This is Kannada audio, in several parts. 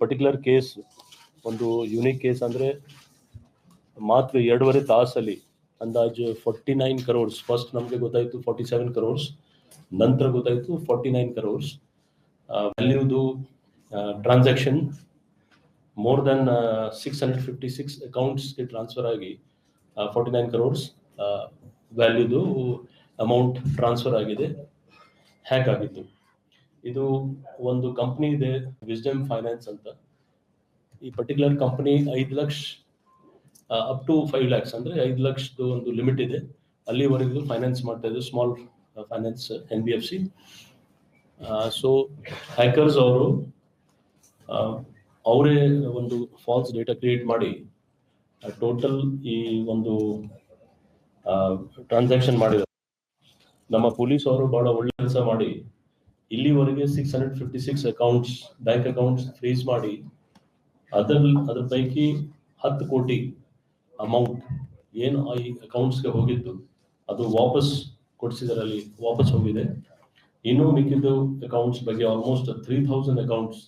ಪರ್ಟಿಕ್ಯುಲರ್ ಕೇಸ್ ಒಂದು ಯುನೀಕ್ ಕೇಸ್ ಅಂದರೆ ಮಾತ್ರ ಎರಡೂವರೆ ತಾಸಲ್ಲಿ ಅಂದಾಜು ಫಾರ್ಟಿ ನೈನ್ ಕರೋರ್ಸ್ ಫಸ್ಟ್ ನಮಗೆ ಗೊತ್ತಾಯಿತು ಫೋರ್ಟಿ ಸೆವೆನ್ ಕರೋರ್ಸ್ ನಂತರ ಗೊತ್ತಾಯಿತು forty nine ಕರೋರ್ಸ್ ವ್ಯಾಲ್ಯೂದು transaction more than six hundred fifty six ಅಕೌಂಟ್ಸ್ಗೆ transfer ಆಗಿ ಫೋರ್ಟಿ ನೈನ್ ಕರೋರ್ಸ್ ವ್ಯಾಲ್ಯೂದು ಅಮೌಂಟ್ ಟ್ರಾನ್ಸ್ಫರ್ ಆಗಿದೆ. ಹ್ಯಾಕ್ ಆಗಿತ್ತು. ಇದು ಒಂದು ಕಂಪ್ನಿ ಇದೆ ವಿಸ್ಡಮ್ ಫೈನಾನ್ಸ್ ಅಂತ. ಈ ಪರ್ಟಿಕ್ಯುಲರ್ ಕಂಪ್ನಿ ಐದು lakh up to five lakhs ಅಂದ್ರೆ ಐದು ಲಕ್ಷದ ಒಂದು ಲಿಮಿಟ್ ಇದೆ. ಅಲ್ಲಿವರೆಗೂ ಫೈನಾನ್ಸ್ ಮಾಡ್ತಾ ಇದೆ small finance N B F C so hackers ಅವರು ಅವರೇ ಒಂದು ಫಾಲ್ಸ್ ಡೇಟಾ ಕ್ರಿಯೇಟ್ ಮಾಡಿ ಟೋಟಲ್ ಈ ಒಂದು ಟ್ರಾನ್ಸಾಕ್ಷನ್ ಮಾಡಿದ್ದಾರೆ ನಮ್ಮ ಪೊಲೀಸ್ ಅವರು ಬಹಳ ಒಳ್ಳೆ ಕೆಲಸ ಮಾಡಿ ಇಲ್ಲಿವರೆಗೆ six hundred fifty six accounts bank accounts freeze ಮಾಡಿ, ಅದರ, ಅದ್ರ ಪೈಕಿ ಹತ್ತು ಕೋಟಿ ಅಮೌಂಟ್ ಏನು ಈ ಅಕೌಂಟ್ಸ್ಗೆ ಹೋಗಿದ್ದು ಅದು ವಾಪಸ್ ಕೊಡಿಸಿದರೆ ಅಲ್ಲಿ ವಾಪಸ್ ಹೋಗಿದೆ. ಇನ್ನೂ ಮಿಕ್ಕಿದ್ದು ಅಕೌಂಟ್ಸ್ ಬಗ್ಗೆ ಆಲ್ಮೋಸ್ಟ್ ತ್ರೀ ಥೌಸಂಡ್ ಅಕೌಂಟ್ಸ್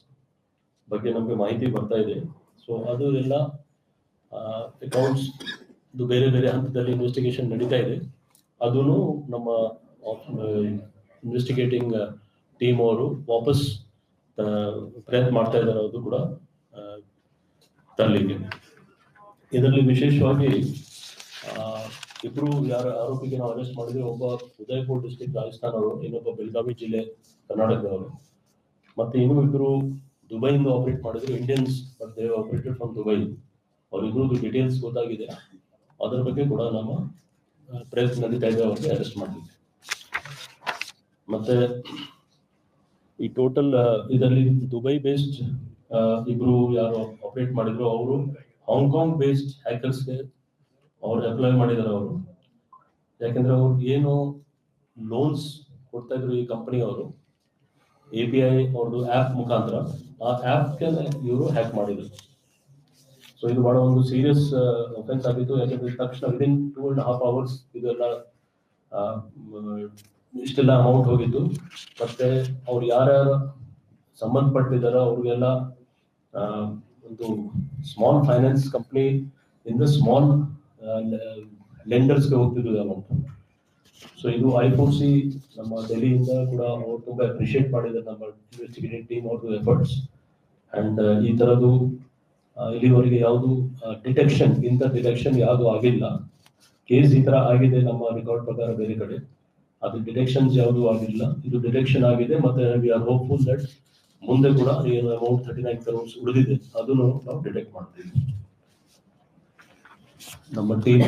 ಬಗ್ಗೆ ನಮಗೆ ಮಾಹಿತಿ ಬರ್ತಾ ಇದೆ. ಸೊ ಅದು ಎಲ್ಲ ಅಕೌಂಟ್ಸ್ ಬೇರೆ ಬೇರೆ ಹಂತದಲ್ಲಿ ಇನ್ವೆಸ್ಟಿಗೇಷನ್ ನಡೀತಾ ಇದೆ. ಅದೂ ನಮ್ಮ ಇನ್ವೆಸ್ಟಿಗೇಟಿಂಗ್ ಟೀಮ್ ಅವರು ವಾಪಸ್ ಪ್ರಯತ್ನ ಮಾಡ್ತಾ ಇದ್ದಾರೆ ಅದು ಕೂಡ ತರಲಿಕ್ಕೆ. ಇದರಲ್ಲಿ ವಿಶೇಷವಾಗಿ ಇಬ್ರು ಯಾರ ಆರೋಪಿಗೆ ನಾವು ಅರೆಸ್ಟ್ ಮಾಡಿದ್ರೆ ಒಬ್ಬ ಉದಯಪುರ ಡಿಸ್ಟಿಕ್ ರಾಜಸ್ಥಾನ್ ಅವರು, ಇನ್ನೊಬ್ಬ ಬೆಳಗಾವಿ ಜಿಲ್ಲೆ ಕರ್ನಾಟಕದವರು. ಮತ್ತೆ ಇನ್ನು ಇಬ್ರು ದುಬೈಯಿಂದ ಆಪರೇಟ್ ಮಾಡಿದ್ರು Indians but they operated from Dubai ಅವರಿಬ್ರು ಡೀಟೇಲ್ಸ್ ಗೊತ್ತಾಗಿದೆ. ಅದರ ಬಗ್ಗೆ ಕೂಡ ನಮ್ಮ ಪ್ರಯತ್ನ ನಡೀತಾ ಇದೆ ಅವ್ರಿಗೆ ಅರೆಸ್ಟ್ ಮಾಡಿದ್ವಿ ಮತ್ತೆ ಈ ಟೋಟಲ್ ಇದರಲ್ಲಿ ದುಬೈ ಬೇಸ್ಡ್ ಇಬ್ರು ಯಾರು ಆಪರೇಟ್ ಮಾಡಿದ್ರು ಅವರು ಹಾಂಗ್ಕಾಂಗ್ ಬೇಸ್ಡ್ ಹ್ಯಾಕರ್ಸ್ಗೆ ಅವ್ರು ಅಪ್ಲೈ ಮಾಡಿದ್ದಾರೆ ಅವರು. ಯಾಕಂದ್ರೆ ಅವ್ರು ಏನು ಲೋನ್ಸ್ ಕೊಡ್ತಾ ಇದ್ರು ಈ ಕಂಪನಿ ಅವರು ಎ ಪಿ ಐ ಅವ್ರದ್ದು ಆ್ಯಪ್ ಮುಖಾಂತರ ಆ ಆ್ಯಪ್ಗೆ ಇವರು ಹ್ಯಾಕ್ ಮಾಡಿದ್ರು. ಸೊ ಇದು ಬಹಳ ಒಂದು ಸೀರಿಯಸ್ ಒಫೆನ್ಸ್ ಆಗಿತ್ತು ಯಾಕಂದ್ರೆ ತಕ್ಷಣ within two and half hours ಇದೆಲ್ಲ ಇಷ್ಟೆಲ್ಲ ಅಮೌಂಟ್ ಹೋಗಿದ್ದು. ಮತ್ತೆ ಅವ್ರು ಯಾರ್ಯಾರು ಸಂಬಂಧಪಟ್ಟಿದ್ದಾರೋ ಅವ್ರಿಗೆಲ್ಲ ಒಂದು ಸ್ಮಾಲ್ ಫೈನಾನ್ಸ್ ಕಂಪ್ನಿ ಇಂದ ಸ್ಮಾಲ್ ಲೆಂಡರ್ಸ್ಗೆ ಹೋಗ್ತಿದ್ದು ಅಮೌಂಟ್ ಸೊ ಇದು ಐ ಫೋರ್ ಸಿ ನಮ್ಮ ಡೆಲ್ಲಿಯಿಂದ ಕೂಡ ಅವ್ರು ತುಂಬಾ ಅಪ್ರಿಷಿಯೇಟ್ ಮಾಡಿದ್ದಾರೆ ನಮ್ಮ ಇನ್ವೆಸ್ಟಿಗೇಟಿವ್ ಟೀಮ್ ಅವ್ರದ್ದು ಎಫರ್ಟ್ಸ್ ಅಂಡ್ ಈ ತರದ್ದು ಇಲ್ಲಿವರೆಗೆ ಯಾವುದು ಡಿಟೆಕ್ಷನ್ ಇಂಥ ಡಿಟೆಕ್ಷನ್ ಯಾವುದು ಆಗಿಲ್ಲ. ಕೇಸ್ ಈ ತರ ಆಗಿದೆ ನಮ್ಮ ರೆಕಾರ್ಡ್ ಪ್ರಕಾರ ಬೇರೆ ಕಡೆ. ಅದು ಡಿಟೆಕ್ಷನ್ಸ್ ಯಾವುದು ಆಗಿಲ್ಲ. ಇದು ಡಿಡೆಕ್ಷನ್ ಆಗಿದೆ ಮತ್ತೆ ವಿ ಆರ್ ಹೋಪ್ಫುಲ್ ದಟ್ ಮುಂದೆ ಕೂಡ ಏನು ಅಮೌಂಟ್ ತರ್ಟಿ ನೈನ್ ಕ್ರೋರ್ಸ್ ಉಳಿದಿದೆ. ಅದನ್ನು ನಾವು ಡಿಟೆಕ್ಟ್ ಮಾಡ್ತೀವಿ. ನಮ್ಮ ಟೀಮ್